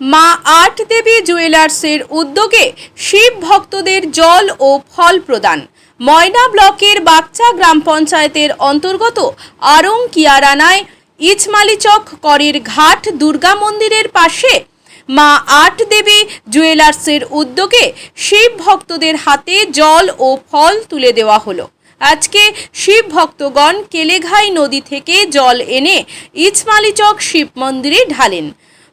মা আট দেবী জুয়েলার্সের উদ্যোগে শিব ভক্তদের জল ও ফল প্রদান। ময়না ব্লকের বাচ্চা গ্রাম পঞ্চায়েতের অন্তর্গত আরং কিয়ারানায় ইচমালিচক করের ঘাট দুর্গা মন্দিরের পাশে মা আট দেবী জুয়েলার্সের উদ্যোগে শিব ভক্তদের হাতে জল ও ফল তুলে দেওয়া হলো। আজকে শিব ভক্তগণ কেলেঘাই নদী থেকে জল এনে ইচমালিচক শিব মন্দিরে ঢালেন।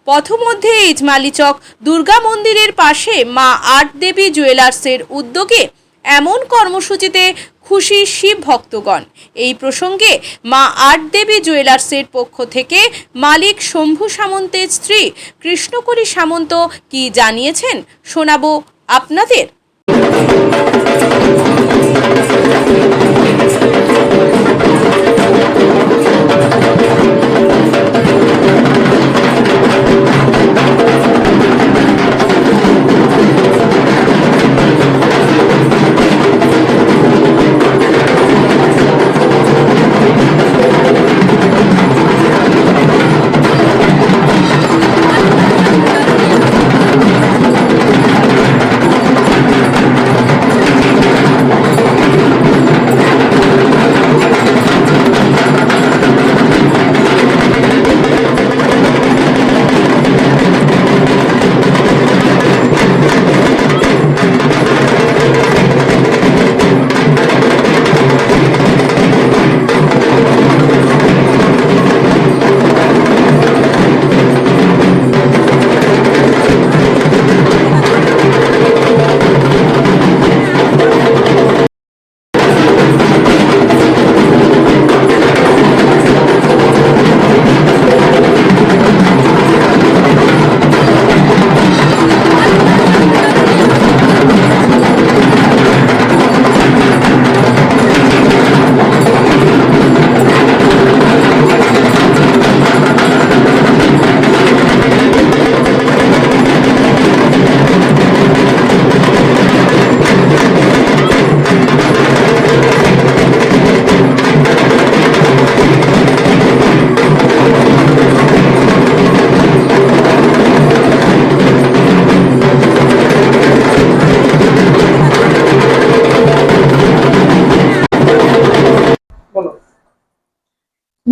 পথমধ্যে ইজমালিচক দুর্গা মন্দিরের পাশে মা আট দেবী জুয়েলার্সের উদ্যোগে এমন কর্মসূচিতে খুশি শিব ভক্তগণ। এই প্রসঙ্গে মা আট দেবী জুয়েলার্সের পক্ষ থেকে মালিক শম্ভু সামন্তের স্ত্রী কৃষ্ণকরী সামন্ত কি জানিয়েছেন শোনাবো আপনাদের।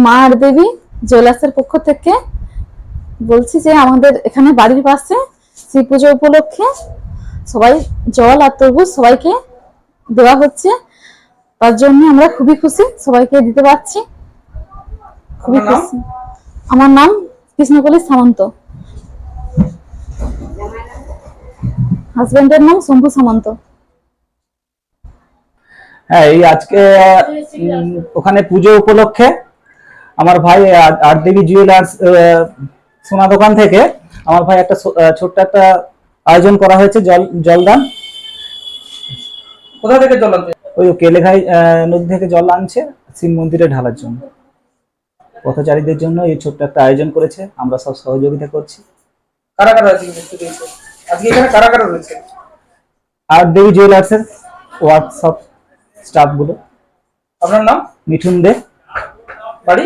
মা আর দেবী জুয়েলার্সের পক্ষ থেকে বলছি যে আমাদের এখানে বাড়ির পাশে শিব পুজো উপলক্ষে সবাই জল আর তরমুজ সবাইকে দেওয়া হচ্ছে। তার জন্য আমরা খুবই খুশি সবাইকে দিতে পারছি। খুবই খুশি। আমার নাম কৃষ্ণকলি সামন্ত। হাজবেন্ডের নাম শম্ভু সামন্ত। হ্যাঁ এই আজকে ওখানে পুজো উপলক্ষে আমার ভাই আ- আট দেবী জুয়েলার্স সোনা দোকান থেকে আমার ভাই একটা ছোট্ট একটা আয়োজন করা হয়েছে জল জলদান। কোথা থেকে জল ওই কেলেঘাই নদী থেকে জল আনছে শিব মন্দিরে ঢালার জন্য। পথচারীদের জন্য এই ছোট্ট একটা আয়োজন করেছে আমরা সব সহযোগিতা করছি। কারা কারা আজকে আজকে এখানে কারা কারা রয়েছে? আট দেবী জুয়েলার্সের ওয়ার্কশপ স্টাফগুলো আপনার নাম? মিঠুন দে। বাড়ি?